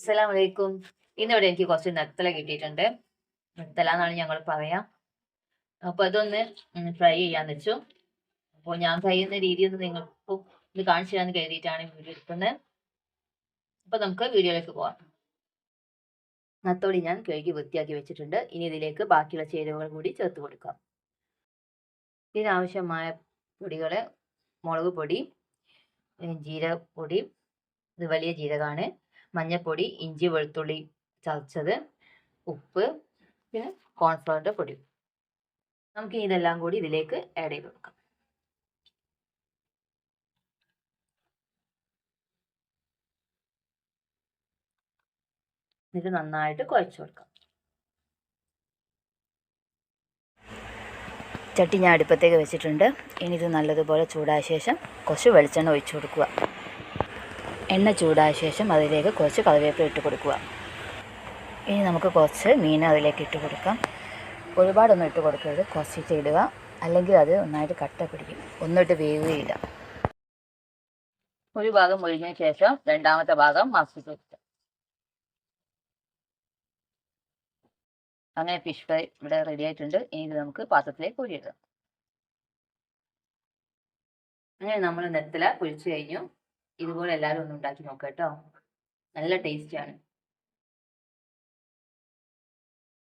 അസ്സലാം വലൈക്കും ഇന്നിവിടെ എനിക്ക് കുറച്ച് നത്തല കിട്ടിയിട്ടുണ്ട്. നത്തല എന്നാണ് ഞങ്ങൾ പറയാം. അപ്പൊ അതൊന്ന് ഫ്രൈ ചെയ്യാൻ വെച്ചു. അപ്പോൾ ഞാൻ ചെയ്യുന്ന രീതി ഒന്ന് നിങ്ങൾക്ക് ഇത് കാണിച്ചു തരാന്ന് കരുതിയിട്ടാണ് വീഡിയോ എടുക്കുന്നത്. അപ്പൊ നമുക്ക് വീഡിയോയിലേക്ക് പോവാം. നത്തോടി ഞാൻ കഴുകി വൃത്തിയാക്കി വെച്ചിട്ടുണ്ട്. ഇനി ഇതിലേക്ക് ബാക്കിയുള്ള ചേരുവകൾ കൂടി ചേർത്ത് കൊടുക്കാം. ഇതിനാവശ്യമായ പൊടികൾ മുളക് പൊടി ജീരകപ്പൊടി. ഇത് വലിയ ജീരകമാണ് മഞ്ഞൾപ്പൊടി ഇഞ്ചി വെളുത്തുള്ളി ചതച്ചത് ഉപ്പ് പിന്നെ കോൺഫ്ലവറിന്റെ പൊടി. നമുക്ക് ഇതെല്ലാം കൂടി ഇതിലേക്ക് ആഡ് ചെയ്ത് കൊടുക്കാം. ഇത് നന്നായിട്ട് കുഴച്ച് കൊടുക്കാം. ചട്ടി ഞാൻ അടുപ്പത്തേക്ക് വെച്ചിട്ടുണ്ട്. ഇനി ഇത് നല്ലതുപോലെ ചൂടായ ശേഷം കുറച്ച് വെളിച്ചെണ്ണ ഒഴിച്ചു കൊടുക്കുക. എണ്ണ ചൂടായ ശേഷം അതിലേക്ക് കുറച്ച് കറിവേപ്പില ഇട്ട് കൊടുക്കുക. ഇനി നമുക്ക് കുറച്ച് മീൻ അതിലേക്ക് ഇട്ട് കൊടുക്കാം. ഒരുപാടൊന്നും ഇട്ട് കൊടുക്കരുത്. കുറച്ചിട്ട് ഇടുക. അല്ലെങ്കിൽ അത് നന്നായിട്ട് കട്ട പിടിക്കും. ഒന്നിട്ട് വേവുകയില്ല. ഒരു ഭാഗം ഒഴിഞ്ഞ ശേഷം രണ്ടാമത്തെ ഭാഗം മറച്ചിട്ട് വെക്കുക. അങ്ങനെ ഫിഷ് ഫ്രൈ ഇവിടെ റെഡി ആയിട്ടുണ്ട്. ഇനി ഇത് നമുക്ക് പാത്രത്തിലേക്ക് കുഴിയിടാം. അങ്ങനെ നമ്മൾ നെത്തല കുഴിച്ചു കഴിഞ്ഞു. ഇതുപോലെ എല്ലാവരും ഒന്ന് ഉണ്ടാക്കി നോക്കാം കേട്ടോ. നല്ല ടേസ്റ്റിയാണ്